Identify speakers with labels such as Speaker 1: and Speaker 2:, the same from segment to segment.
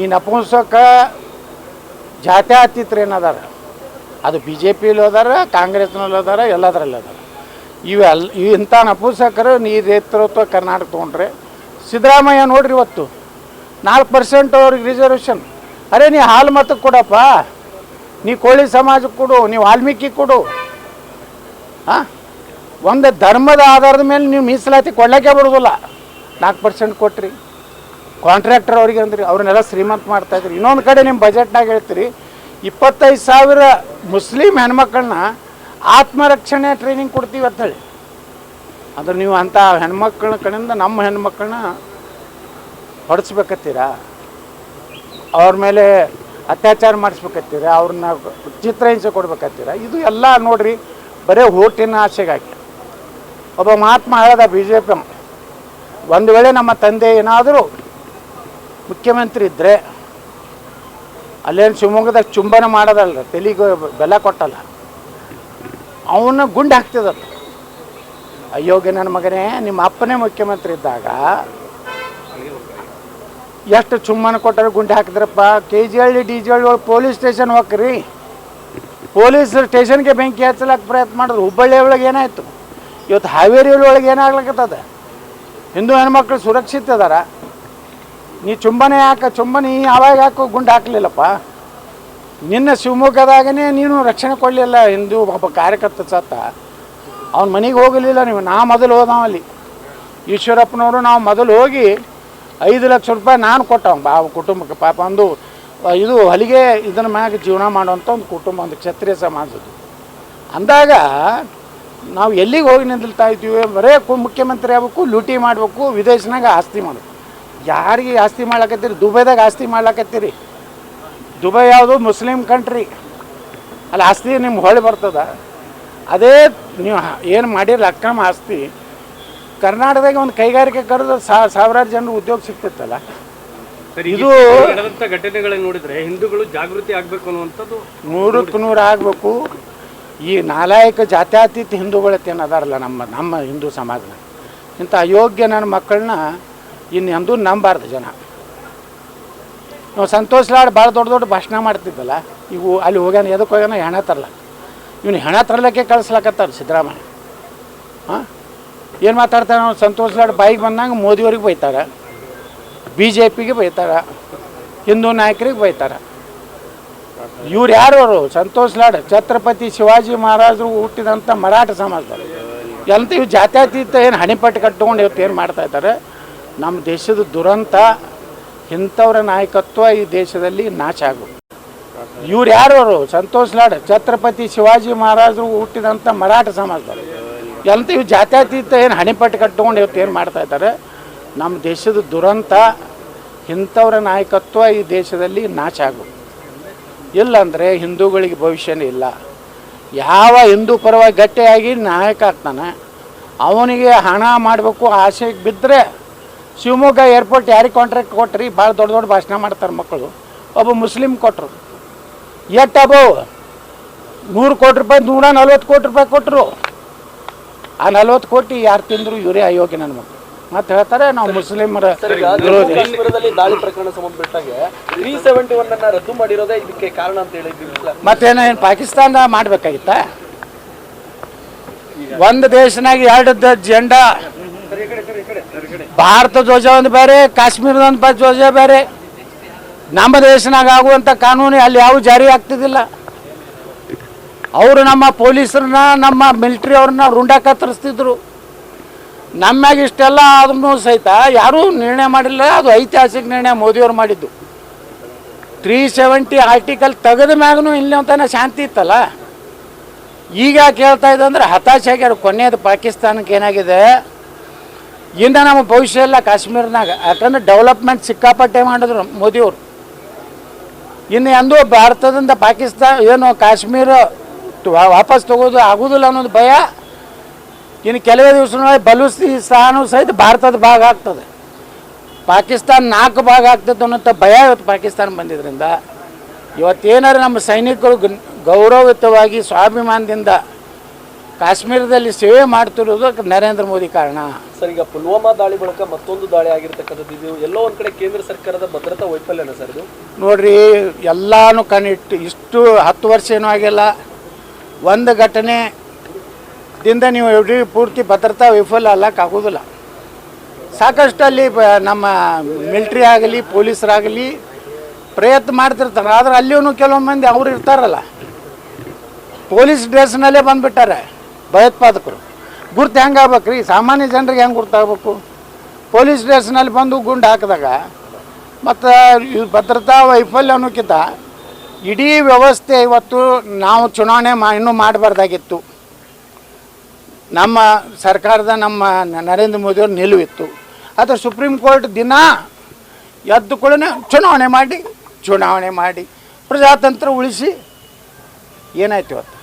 Speaker 1: ಈ ನಪುಂಸಕ ಜಾತ್ಯಾತೀತರು ಏನದಾರ? ಅದು ಬಿ ಜೆ ಪಿಲಿ ಅದಾರ ಕಾಂಗ್ರೆಸ್ನಲ್ಲಿ ಅದಾರ ಎಲ್ಲದರಲ್ಲಿ ಅದಾರ ಇವೆಲ್ಲ ಇವು ಇಂಥ ನಪುಂಸಕರು ನೀ ನೇತೃತ್ವ ಕರ್ನಾಟಕ ತೊಗೊಂಡ್ರೆ, ಸಿದ್ದರಾಮಯ್ಯ ನೋಡ್ರಿ ಇವತ್ತು, ನಾಲ್ಕು ಪರ್ಸೆಂಟ್ ಅವ್ರಿಗೆ ರಿಸರ್ವೇಷನ್ ಅರೆ, ನೀ ಹಾಲು ಮತಕ್ಕೆ ಕೊಡಪ್ಪ. ನೀ ಕೋಳಿ ಸಮಾಜಕ್ಕೆ ಕೊಡು, ನೀವು ವಾಲ್ಮೀಕಿ ಕೊಡು. ಹಾಂ ಒಂದು ಧರ್ಮದ ಆಧಾರದ ಮೇಲೆ ನೀವು ಮೀಸಲಾತಿ ಕೊಡ್ಲಿಕ್ಕೆ ಬರೋದಿಲ್ಲ. ನಾಲ್ಕು ಪರ್ಸೆಂಟ್ ಕೊಟ್ರಿ. ಕಾಂಟ್ರಾಕ್ಟರ್ ಅವ್ರಿಗೆ ಅಂದ್ರಿ, ಅವ್ರನ್ನೆಲ್ಲ ಶ್ರೀಮಂತ ಮಾಡ್ತಾ ಇದ್ರಿ. ಇನ್ನೊಂದು ಕಡೆ ನಿಮ್ಮ ಬಜೆಟ್ನಾಗ ಹೇಳ್ತೀರಿ, ಇಪ್ಪತ್ತೈದು ಸಾವಿರ ಮುಸ್ಲಿಂ ಹೆಣ್ಮಕ್ಳನ್ನ ಆತ್ಮರಕ್ಷಣೆ ಟ್ರೈನಿಂಗ್ ಕೊಡ್ತೀವಿ ಅಂತ ಹೇಳಿ. ಅಂದ್ರೆ ನೀವು ಅಂಥ ಹೆಣ್ಮಕ್ಳ ಕಡೆಯಿಂದ ನಮ್ಮ ಹೆಣ್ಮಕ್ಳನ್ನ ಹೊಡೆಸ್ಬೇಕತ್ತೀರಾ? ಅವ್ರ ಮೇಲೆ ಅತ್ಯಾಚಾರ ಮಾಡಿಸ್ಬೇಕತ್ತೀರ? ಅವ್ರನ್ನ ಚಿತ್ರಹಿಂಸೆ ಕೊಡ್ಬೇಕತ್ತೀರ? ಇದು ಎಲ್ಲ ನೋಡ್ರಿ, ಬರೀ ಓಟಿನ ಆಸೆಗಾಗಿ. ಒಬ್ಬ ಮಹಾತ್ಮ ಹೇಳದ ಬಿ ಜೆ ಪಿ ಒಂದು ವೇಳೆ ನಮ್ಮ ತಂದೆ ಏನಾದರೂ ಮುಖ್ಯಮಂತ್ರಿ ಇದ್ದರೆ ಅಲ್ಲೇನು ಶಿವಮೊಗ್ಗದಾಗ ಚುಂಬನ ಮಾಡೋದಲ್ಲ, ತೆಲಿಗೆ ಬೆಲ್ಲ ಕೊಟ್ಟಲ್ಲ. ಅವನ್ನ ಗುಂಡು ಹಾಕ್ತಿದ್ದಲ್ಲ. ಅಯ್ಯೋಗೆ ನನ್ನ ಮಗನೇ, ನಿಮ್ಮ ಅಪ್ಪನೇ ಮುಖ್ಯಮಂತ್ರಿ ಇದ್ದಾಗ ಎಷ್ಟು ಚುಮ್ಮನ ಕೊಟ್ಟರೆ ಗುಂಡು ಹಾಕಿದ್ರಪ್ಪ? K G Halli D G Halli police station ಹೋಗ್ರಿ. ಪೊಲೀಸ್ ಸ್ಟೇಷನ್ಗೆ ಬೆಂಕಿ ಹಚ್ಚಲಕ್ಕೆ ಪ್ರಯತ್ನ ಮಾಡಿದ್ರು. ಹುಬ್ಬಳ್ಳಿ ಒಳಗೆ ಏನಾಯಿತು? ಇವತ್ತು ಹಾವೇರಿ ಒಳಗೆ ಏನಾಗ್ಲಿಕ್ಕತ್ತದ ಹಿಂದೂ ಹೆಣ್ಮಕ್ಳು ಸುರಕ್ಷಿತ ಅದಾರ ನೀ ಚುಂಬನೆ ಹಾಕ, ಚುಂಬನೆ ಯಾವಾಗ ಹಾಕು ಗುಂಡು ಹಾಕಲಿಲ್ಲಪ್ಪ. ನಿನ್ನ ಶಿವಮೊಗ್ಗದಾಗನೇ ನೀನು ರಕ್ಷಣೆ ಕೊಡಲಿಲ್ಲ ಹಿಂದೂ ಒಬ್ಬ ಕಾರ್ಯಕರ್ತ ಸತ್ತ. ಅವ್ನ ಮನೆಗೆ ಹೋಗಲಿಲ್ಲ ನೀವು, ನಾ ಮೊದಲು ಹೋದವ ಅಲ್ಲಿ. ಈಶ್ವರಪ್ಪನವರು ನಾವು ಮೊದಲು ಹೋಗಿ ಐದು ಲಕ್ಷ ರೂಪಾಯಿ ನಾನು ಕೊಟ್ಟವ, ಬಾ ಕುಟುಂಬಕ್ಕೆ ಪಾಪ ಒಂದು ಇದು ಹೊಲಿಗೆ ಇದನ್ನ ಮ್ಯಾಗ ಜೀವನ ಮಾಡುವಂಥ ಒಂದು ಕುಟುಂಬ, ಒಂದು ಕ್ಷತ್ರಿಯ ಸಮಾಜದ್ದು. ಅಂದಾಗ ನಾವು ಎಲ್ಲಿಗೆ ಹೋಗಿ ನಿಂದಿಲ್ತಾ ಇದ್ದೀವಿ, ಬರೇ ಮುಖ್ಯಮಂತ್ರಿ ಆಗಬೇಕು, ಲೂಟಿ ಮಾಡಬೇಕು, ವಿದೇಶನಾಗ ಆಸ್ತಿ ಮಾಡಬೇಕು. ಯಾರಿಗೆ ಆಸ್ತಿ ಮಾಡ್ಲಕತ್ತೀರಿ? ದುಬೈದಾಗ ಆಸ್ತಿ ಮಾಡ್ಲಕತ್ತೀರಿ? ದುಬೈ ಯಾವುದು ಮುಸ್ಲಿಂ ಕಂಟ್ರಿ. ಅಲ್ಲಿ ಆಸ್ತಿ ನಿಮ್ಮ ಹೊಳೆ ಬರ್ತದ. ಅದೇ ನೀವು ಏನು ಮಾಡಿರಲ್ಲ ಅಕ್ರಮ ಆಸ್ತಿ. ಕರ್ನಾಟಕದಾಗ ಒಂದು ಕೈಗಾರಿಕೆ ಕರೆದು ಸಾವಿರಾರು ಜನರು ಉದ್ಯೋಗ ಸಿಗ್ತಿತ್ತಲ್ಲ. ಇದು
Speaker 2: ನಡೆದಂಥ ಘಟನೆಗಳನ್ನು ಘಟನೆಗಳನ್ನ ನೋಡಿದ್ರೆ ಹಿಂದೂಗಳು ಜಾಗೃತಿ ಆಗಬೇಕು ಅನ್ನುವಂಥದ್ದು
Speaker 1: ನೂರಕ್ಕೆ ನೂರು ಆಗಬೇಕು. ಈ ನಾಲಾಯಕ ಜಾತ್ಯಾತೀತ ಹಿಂದೂಗಳತ್ತೇನು ಅದಾರಲ್ಲ ನಮ್ಮ ನಮ್ಮ ಹಿಂದೂ ಸಮಾಜನ. ಇಂಥ ಅಯೋಗ್ಯ ನನ್ನ ಮಕ್ಕಳನ್ನ ಇನ್ನು ಎಂದು ನಂಬಾರ್ದು ಜನ. ನಾವು ಸಂತೋಷ್ ಲಾಡ್ ಭಾಳ ದೊಡ್ಡ ದೊಡ್ಡ ಭಾಷಣ ಮಾಡ್ತಿದ್ದಲ್ಲ, ಈಗ ಅಲ್ಲಿ ಹೋಗ್ಯಾನ ಎದಕ್ಕೆ ಹೋಗ್ಯಾನ, ಹೆಣ ತರ್ಲ. ಇವನು ಹೆಣ ತರಲಿಕ್ಕೆ ಕಳಿಸ್ಲಕತ್ತಾರ ಸಿದ್ದರಾಮಯ್ಯ. ಹಾಂ ಏನು ಮಾತಾಡ್ತಾರೆ ನಾವು ಸಂತೋಷ್ ಲಾಡ್ ಬಾಯಿಗೆ ಬಂದಂಗೆ ಮೋದಿಯವ್ರಿಗೆ ಬೈತಾರೆ ಬಿ ಜೆ ಪಿಗೆ ಬೈತಾರೆ, ಹಿಂದೂ ನಾಯಕರಿಗೆ ಬೈತಾರೆ. ಇವ್ರು ಯಾರು ಅವರು? ಸಂತೋಷ್ ಲಾಡ್, ಛತ್ರಪತಿ ಶಿವಾಜಿ ಮಹಾರಾಜರು ಹುಟ್ಟಿದಂಥ ಮರಾಠ ಸಮಾಜದವರು. ಎಂತ ಇವು ಜಾತ್ಯತೀತ ಏನು ಹಣಿಪಟ್ಟು ಕಟ್ಕೊಂಡು ಇವತ್ತು ಏನು ಮಾಡ್ತಾ ಇದ್ದಾರೆ? ನಮ್ಮ ದೇಶದ ದುರಂತ ಇಂಥವ್ರ ನಾಯಕತ್ವ ಈ ದೇಶದಲ್ಲಿ ನಾಶ ಆಗು ಇವ್ರು ಯಾರು ಸಂತೋಷ್ ಲಾಡ್, ಛತ್ರಪತಿ ಶಿವಾಜಿ ಮಹಾರಾಜರು ಹುಟ್ಟಿದಂಥ ಮರಾಠ ಸಮಾಜದವರು. ಎಂತ ಇವು ಜಾತ್ಯತೀತ ಏನು ಹಣಿಪಟ್ಟು ಕಟ್ಕೊಂಡು ಇವತ್ತು ಏನು ಮಾಡ್ತಾ ಇದ್ದಾರೆ? ನಮ್ಮ ದೇಶದ ದುರಂತ ಇಂಥವ್ರ ನಾಯಕತ್ವ ಈ ದೇಶದಲ್ಲಿ ನಾಶ ಆಗು ಇಲ್ಲಾಂದರೆ ಹಿಂದೂಗಳಿಗೆ ಭವಿಷ್ಯನೇ ಇಲ್ಲ. ಯಾವ ಹಿಂದೂ ಪರವಾಗಿ ಗಟ್ಟಿಯಾಗಿ ನಾಯಕ ಆಗ್ತಾನೆ, ಅವನಿಗೆ ಹಣ ಮಾಡಬೇಕು ಆಸೆಗೆ ಬಿದ್ದರೆ ಶಿವಮೊಗ್ಗ ಏರ್ಪೋರ್ಟ್ ಯಾರಿಗೆ ಕಾಂಟ್ರಾಕ್ಟ್ ಕೊಟ್ರಿ ಭಾಳ ದೊಡ್ಡ ದೊಡ್ಡ ಭಾಷಣ ಮಾಡ್ತಾರೆ ಮಕ್ಕಳು ಒಬ್ಬ ಮುಸ್ಲಿಮ್ ಕೊಟ್ಟರು ಎಟ್ ಅಬೋ ನೂರು ಕೋಟಿ ರೂಪಾಯಿ ನೂರ ನಲ್ವತ್ತು ಕೋಟಿ ರೂಪಾಯಿ ಕೊಟ್ಟರು ಆ ನಲ್ವತ್ತು ಕೋಟಿ ಯಾರು ತಿಂದರು ಇವರೇ ಅಯೋಗ್ಯ ನನ್ನ ಮಕ್ಕಳು ಮತ್ತೆ ಹೇಳ್ತಾರೆ ನಾವು ಮುಸ್ಲಿಮರ
Speaker 3: ದಾಳಿ ಪ್ರಕರಣ ಸಂಬಂಧಪಟ್ಟಾಗೆ ತ್ರೀ ಸೆವೆಂಟಿ ಒನ್ ಅನ್ನ ರದ್ದು ಮಾಡಿರೋದೇ ಇದಕ್ಕೆ ಕಾರಣ ಅಂತ ಹೇಳಿದ್ವಿ
Speaker 1: ಮತ್ತೇನು ಏನು ಪಾಕಿಸ್ತಾನ ಮಾಡ್ಬೇಕಾಗಿತ್ತ? ಒಂದು ದೇಶನಾಗ ಎರಡು ಜೆಂಡಾ ಭಾರತ ಧ್ವಜ ಒಂದು ಬೇರೆ, ಕಾಶ್ಮೀರದ ಧ್ವಜ ಬೇರೆ. ನಮ್ಮ ದೇಶನಾಗ ಆಗುವಂಥ ಕಾನೂನು ಅಲ್ಲಿ ಯಾವ ಜಾರಿ ಆಗ್ತಿದ್ದಿಲ್ಲ. ಅವರು ನಮ್ಮ ಪೊಲೀಸರನ್ನ, ನಮ್ಮ ಮಿಲಿಟ್ರಿ ಅವ್ರನ್ನ ರುಂಡ ಕತ್ತರಿಸ್ತಿದ್ರು ನಮ್ಮಾಗ ಇಷ್ಟೆಲ್ಲ ಆದ್ರೂ ಸಹಿತ ಯಾರೂ ನಿರ್ಣಯ ಮಾಡಿಲ್ಲ, ಅದು ಐತಿಹಾಸಿಕ ನಿರ್ಣಯ ಮೋದಿಯವ್ರು ಮಾಡಿದ್ದು. ತ್ರೀ ಸೆವೆಂಟಿ ಆರ್ಟಿಕಲ್ ತೆಗೆದ ಮ್ಯಾಗೂ ಇಲ್ಲಿ ಅಂತಾನೆ ಶಾಂತಿ ಇತ್ತಲ್ಲ. ಈಗ ಕೇಳ್ತಾ ಇದ್ದಂದ್ರೆ ಹತಾಶೆ ಆಗ್ಯಾರ ಕೊನೆಯದು ಪಾಕಿಸ್ತಾನಕ್ಕೆ ಏನಾಗಿದೆ? ಇನ್ನು ನಮ್ಮ ಭವಿಷ್ಯ ಇಲ್ಲ ಕಾಶ್ಮೀರ್ನಾಗ. ಯಾಕಂದ್ರೆ ಡೆವಲಪ್ಮೆಂಟ್ ಸಿಕ್ಕಾಪಟ್ಟೆ ಮಾಡಿದ್ರು ಮೋದಿಯವರು. ಇನ್ನು ಎಂದೂ ಭಾರತದಿಂದ ಪಾಕಿಸ್ತಾನ ಏನು ಕಾಶ್ಮೀರ ವಾಪಸ್ ತಗೋದು ಆಗೋದಿಲ್ಲ ಅನ್ನೋದು ಭಯ. ಇನ್ನು ಕೆಲವೇ ದಿವಸಗಳಲ್ಲಿ ಬಲೂಚಿಸ್ತಾನ ಸಹಿತ ಭಾರತದ ಭಾಗ ಆಗ್ತದೆ. ಪಾಕಿಸ್ತಾನ ನಾಲ್ಕು ಭಾಗ ಆಗ್ತದೆ ಅನ್ನೋಂಥ ಭಯ ಇವತ್ತು ಪಾಕಿಸ್ತಾನ ಬಂದಿದ್ದರಿಂದ ಇವತ್ತೇನಾರು ನಮ್ಮ ಸೈನಿಕರು ಗೌರವಯುತವಾಗಿ ಸ್ವಾಭಿಮಾನದಿಂದ ಕಾಶ್ಮೀರದಲ್ಲಿ ಸೇವೆ ಮಾಡ್ತಿರೋದು ನರೇಂದ್ರ ಮೋದಿ ಕಾರಣ.
Speaker 3: ಸರ್ ಈಗ ಪುಲ್ವಾಮಾ ದಾಳಿ ಬಳಿಕ ಮತ್ತೊಂದು ದಾಳಿ ಆಗಿರ್ತಕ್ಕಂಥದ್ದು ಇದು ಎಲ್ಲೋ ಒಂದ್ ಕಡೆ ಕೇಂದ್ರ ಸರ್ಕಾರದ ಭದ್ರತಾ ವೈಫಲ್ಯನ ಸರ್ ಇದು?
Speaker 1: ನೋಡ್ರಿ ಎಲ್ಲಾನು ಕಣ್ಣಿಟ್ಟು ಇಷ್ಟು ಹತ್ತು ವರ್ಷ ಏನೂ ಆಗಿಲ್ಲ. ಒಂದು ಘಟನೆ ದಿಂದ ನೀವು ಇಡೀ ಪೂರ್ತಿ ಭದ್ರತಾ ವೈಫಲ್ಯ ಅಲ್ಲಕ್ಕಾಗೋದಿಲ್ಲ ಸಾಕಷ್ಟು ಅಲ್ಲಿ ನಮ್ಮ ಮಿಲ್ಟ್ರಿ ಆಗಲಿ ಪೊಲೀಸರಾಗಲಿ ಪ್ರಯತ್ನ ಮಾಡ್ತಿರ್ತಾರೆ. ಆದ್ರೆ ಅಲ್ಲಿಯೂ ಕೆಲವು ಮಂದಿ ಅವ್ರು ಇರ್ತಾರಲ್ಲ. ಪೊಲೀಸ್ ಡ್ರೆಸ್ನಲ್ಲೇ ಬಂದುಬಿಟ್ಟಾರೆ. ಭಯೋತ್ಪಾದಕರು. ಗುರ್ತು ಹೆಂಗೆ ಆಗ್ಬೇಕು ರೀ ಸಾಮಾನ್ಯ ಜನರಿಗೆ ಹೆಂಗೆ ಗುರ್ತಾಗಬೇಕು? ಪೊಲೀಸ್ ಸ್ಟೇಷನಲ್ಲಿ ಬಂದು ಗುಂಡು ಹಾಕಿದಾಗ, ಮತ್ತು ಭದ್ರತಾ ವೈಫಲ್ಯ ಅನ್ನೋಕ್ಕಿಂತ ಇಡೀ ವ್ಯವಸ್ಥೆ ಇವತ್ತು ನಾವು ಚುನಾವಣೆ ಮಾ, ಇನ್ನೂ ಮಾಡಬಾರ್ದಾಗಿತ್ತು. ನಮ್ಮ ಸರ್ಕಾರದ ನಮ್ಮ ನರೇಂದ್ರ ಮೋದಿಯವ್ರ ನಿಲುವಿತ್ತು. ಅದು ಸುಪ್ರೀಂ ಕೋರ್ಟ್ ದಿನ ಎದ್ದು ಕೂಡ ಚುನಾವಣೆ ಮಾಡಿ ಚುನಾವಣೆ ಮಾಡಿ ಪ್ರಜಾತಂತ್ರ ಉಳಿಸಿ, ಏನಾಯ್ತು ಇವತ್ತು?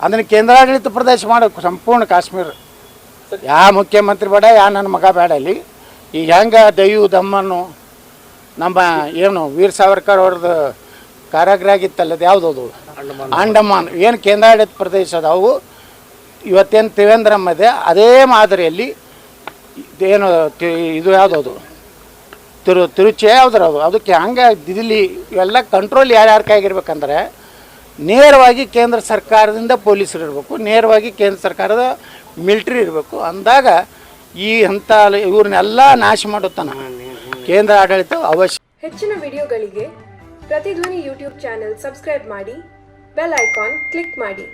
Speaker 1: ಅದನ್ನು ಕೇಂದ್ರಾಡಳಿತ ಪ್ರದೇಶ ಮಾಡಬೇಕು ಸಂಪೂರ್ಣ ಕಾಶ್ಮೀರ. ಯಾವ ಮುಖ್ಯಮಂತ್ರಿ ಬೇಡ ಯಾ ನನ್ನ ಮಗ ಬೇಡ ಅಲ್ಲಿ ಈಗ ಹೆಂಗೆ ದೈವ ದಮ್ಮನ್ನು ನಮ್ಮ ಏನು ವೀರ್ ಸಾವರ್ಕರ್ ಅವ್ರದ್ದು ಕಾರಾಗೃಹ ಆಗಿತ್ತಲ್ಲದ ಅದು? ಯಾವುದದು ಅಂಡಮಾನ್. ಏನು ಕೇಂದ್ರಾಡಳಿತ ಪ್ರದೇಶ ಅದಾವು? ಇವತ್ತೇನು ತ್ರಿವೇಂದ್ರಂ ಇದೆ ಅದೇ ಮಾದರಿಯಲ್ಲಿ ಏನು ಇದು ಯಾವುದದು ತಿರು ತಿರುಚಿ ಅದು ಅದಕ್ಕೆ ಹಂಗೆ ದಿಲ್ಲಿ ಇವೆಲ್ಲ ಕಂಟ್ರೋಲ್ ಯಾರ್ಯಾರ ಕೈಗಿರ್ಬೇಕಂದ್ರೆ ನೇರವಾಗಿ ಕೇಂದ್ರ ಸರ್ಕಾರದಿಂದ ಪೊಲೀಸರು ಇರಬೇಕು, ನೇರವಾಗಿ ಕೇಂದ್ರ ಸರ್ಕಾರದ ಮಿಲ್ಟ್ರಿ ಇರಬೇಕು. ಅಂದಾಗ ಈ ಹಂತ ಇವ್ರನ್ನೆಲ್ಲ ನಾಶ ಮಾಡುತ್ತಾನ ಕೇಂದ್ರ ಆಡಳಿತ ಅವಶ್ಯ,
Speaker 4: ಹೆಚ್ಚಿನ ವಿಡಿಯೋಗಳಿಗೆ ಪ್ರತಿಧ್ವನಿ ಯೂಟ್ಯೂಬ್ ಚಾನೆಲ್ ಸಬ್ಸ್ಕ್ರೈಬ್ ಮಾಡಿ, ಬೆಲ್ ಐಕಾನ್ ಕ್ಲಿಕ್ ಮಾಡಿ.